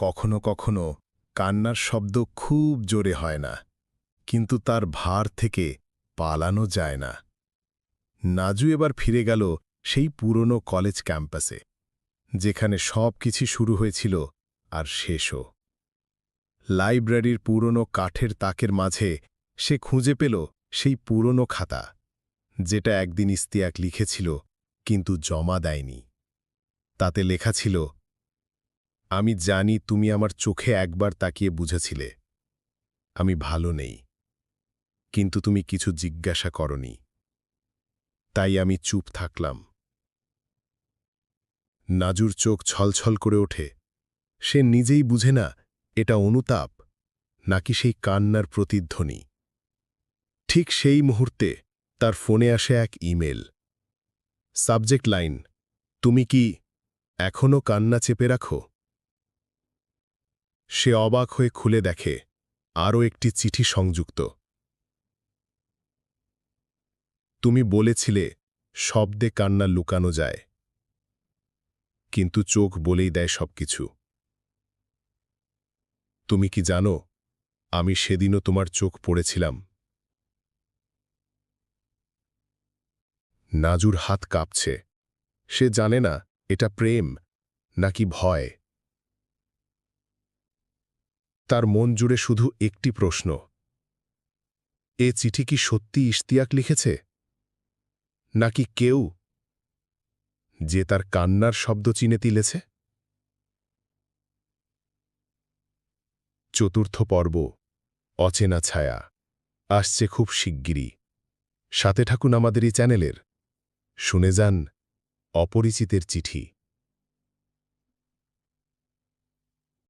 কখনো কখনো কান্নার শব্দ খুব জোরে হয় না, কিন্তু তার ভার থেকে পালানো যায় না। নাজু এবার ফিরে গেল সেই পুরনো কলেজ ক্যাম্পাসে, যেখানে সব কিছু শুরু হয়েছিল আর শেষও। লাইব্রেরির পুরনো কাঠের তাকের মাঝে সে খুঁজে পেল সেই পুরনো খাতা, যেটা একদিন ইস্তিয়াক লিখেছিল কিন্তু জমা দেয়নি। তাতে লেখা ছিল আমি জানি তুমি আমার চোখে একবার তাকিয়ে বুঝেছিলে। আমি ভালো নেই। কিন্তু তুমি কিছু জিজ্ঞাসা করনি। তাই আমি চুপ থাকলাম। নাজুর চোখ ছলছল করে ওঠে। সে নিজেই বুঝে না, এটা অনুতাপ, নাকি সেই কান্নার প্রতিধ্বনি। ঠিক সেই মুহূর্তে তার ফোনে আসে এক ইমেল। সাবজেক্ট লাইন, তুমি কি এখনও কান্না চেপে রাখো? সে অবাক হয়ে খুলে দেখে, আরও একটি চিঠি সংযুক্ত। তুমি বলেছিলে, শব্দে কান্না লুকানো যায়। কিন্তু চোখ বলেই দেয় সবকিছু। তুমি কি জানো, আমি সেদিনও তোমার চোখ পড়েছিলাম। নাজুর হাত কাঁপছে। সে জানে না, এটা প্রেম, নাকি ভয়। তার মন জুড়ে শুধু একটি প্রশ্ন। এ চিঠি কি সত্যি ইশতিয়াক লিখেছে? নাকি কেউ যে তার কান্নার শব্দ চিনে তিলেছে? চতুর্থ পর্ব, অচেনা ছায়া, আসছে খুব শিগগিরই। সাথে ঠাকুন আমাদের এই চ্যানেলের। শুনে যান অপরিচিতের চিঠি।